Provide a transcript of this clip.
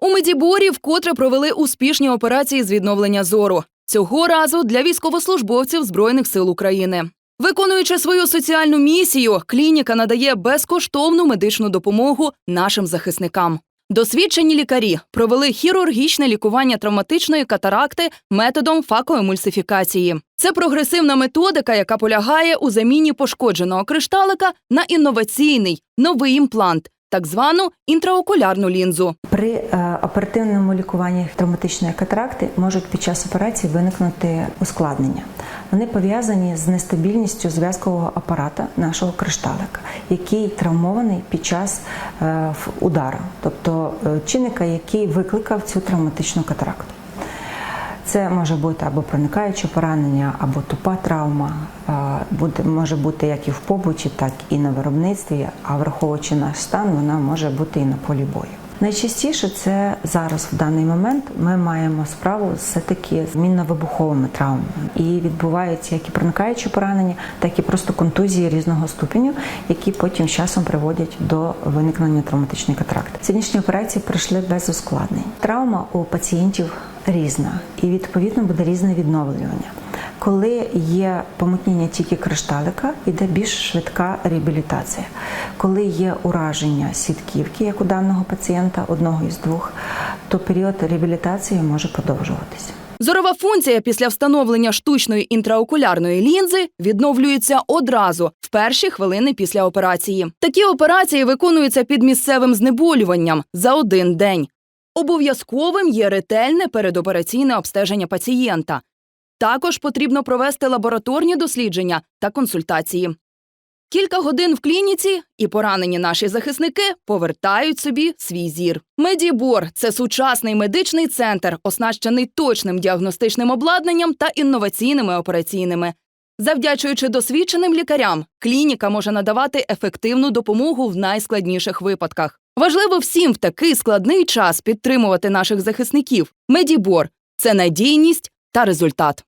У Медіборі вкотре провели успішні операції з відновлення зору. Цього разу для військовослужбовців Збройних сил України. Виконуючи свою соціальну місію, клініка надає безкоштовну медичну допомогу нашим захисникам. Досвідчені лікарі провели хірургічне лікування травматичної катаракти методом факоемульсифікації. Це прогресивна методика, яка полягає у заміні пошкодженого кришталика на інноваційний новий імплант, так звану інтраокулярну лінзу. При е, оперативному лікуванні травматичної катаракти можуть під час операції виникнути ускладнення. Вони пов'язані з нестабільністю зв'язкового апарата нашого кришталика, який травмований під час е, удару, тобто е, чинника, який викликав цю травматичну катаракту. Це може бути або проникаюче поранення, або тупа травма. Буде, може бути як і в побуті, так і на виробництві, а враховуючи наш стан, вона може бути і на полі бою. Найчастіше це зараз в даний момент ми маємо справу все-таки з мінно-вибуховими травмами. І відбуваються як і проникаючі поранення, так і просто контузії різного ступеню, які потім з часом приводять до виникнення травматичної катаракти. Сьогоднішні операції пройшли без ускладнень. Травма у пацієнтів різна, і відповідно буде різне відновлювання. Коли є помутнення тільки кришталика, йде більш швидка реабілітація. Коли є ураження сітківки, як у даного пацієнта, одного із двох, то період реабілітації може продовжуватися. Зорова функція після встановлення штучної інтраокулярної лінзи відновлюється одразу в перші хвилини після операції. Такі операції виконуються під місцевим знеболюванням за один день. Обов'язковим є ретельне передопераційне обстеження пацієнта. Також потрібно провести лабораторні дослідження та консультації. Кілька годин в клініці, і поранені наші захисники повертають собі свій зір. Медібор це сучасний медичний центр, оснащений точним діагностичним обладнанням та інноваційними операційними. Завдячуючи досвідченим лікарям, клініка може надавати ефективну допомогу в найскладніших випадках. Важливо всім в такий складний час підтримувати наших захисників. Медібор це надійність та результат.